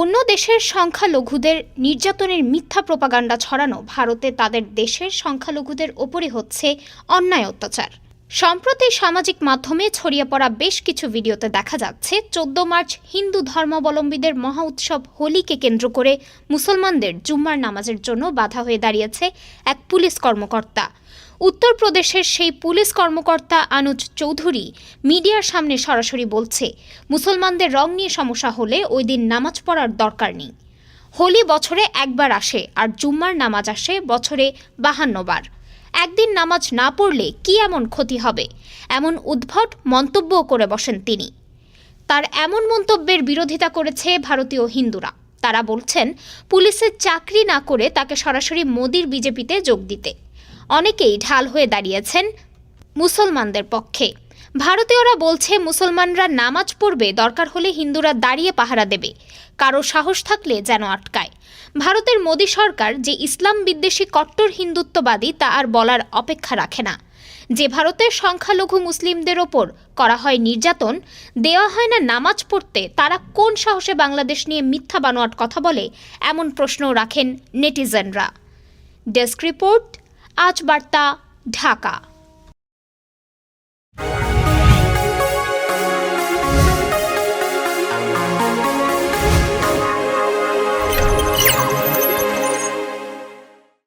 অন্য দেশের সংখ্যালঘুদের নির্যাতনের মিথ্যা প্রপাগান্ডা ছড়ানো ভারতে তাদের দেশের সংখ্যালঘুদের ওপরই হচ্ছে অন্যায় অত্যাচার। সম্প্রতি সামাজিক মাধ্যমে ছড়িয়ে পড়া বেশ কিছু ভিডিওতে দেখা যাচ্ছে, চোদ্দ মার্চ হিন্দু ধর্মাবলম্বীদের মহা উৎসব হোলিকে কেন্দ্র করে মুসলমানদের জুম্মার নামাজের জন্য বাধা হয়ে দাঁড়িয়েছে এক পুলিশ কর্মকর্তা। উত্তরপ্রদেশের সেই পুলিশ কর্মকর্তা আনুজ চৌধুরী মিডিয়ার সামনে সরাসরি বলছে, মুসলমানদের রং নিয়ে সমস্যা হলে ওই দিন নামাজ পড়ার দরকার নেই। হোলি বছরে একবার আসে আর জুম্মার নামাজ আসে বছরে বাহান্নবার একদিন নামাজ না পড়লে কি এমন ক্ষতি হবে? এমন উদ্ভট মন্তব্যও করে বসেন তিনি। তার এমন মন্তব্যের বিরোধিতা করেছে ভারতীয় হিন্দুরা। তারা বলছেন, পুলিশের চাকরি না করে তাকে সরাসরি মোদির বিজেপিতে যোগ দিতে। অনেকেই ঢাল হয়ে দাঁড়িয়েছেন মুসলমানদের পক্ষে। ভারতীয়রা বলছে, মুসলমানরা নামাজ পড়বে, দরকার হলে হিন্দুরা দাঁড়িয়ে পাহারা দেবে। কারও সাহস থাকলে যেন আটকায়। ভারতের মোদী সরকার যে ইসলাম বিদ্বেষী কট্টর হিন্দুত্ববাদী, তা আর বলার অপেক্ষা রাখে না। যে ভারতের সংখ্যালঘু মুসলিমদের ওপর করা হয় নির্যাতন, দেওয়া হয় না নামাজ পড়তে, তারা কোন সাহসে বাংলাদেশ নিয়ে মিথ্যা বানোয়াট কথা বলে, এমন প্রশ্ন রাখেন নেটিজেনরা। ডেস্ক রিপোর্ট আজ বার্তা ঢাকা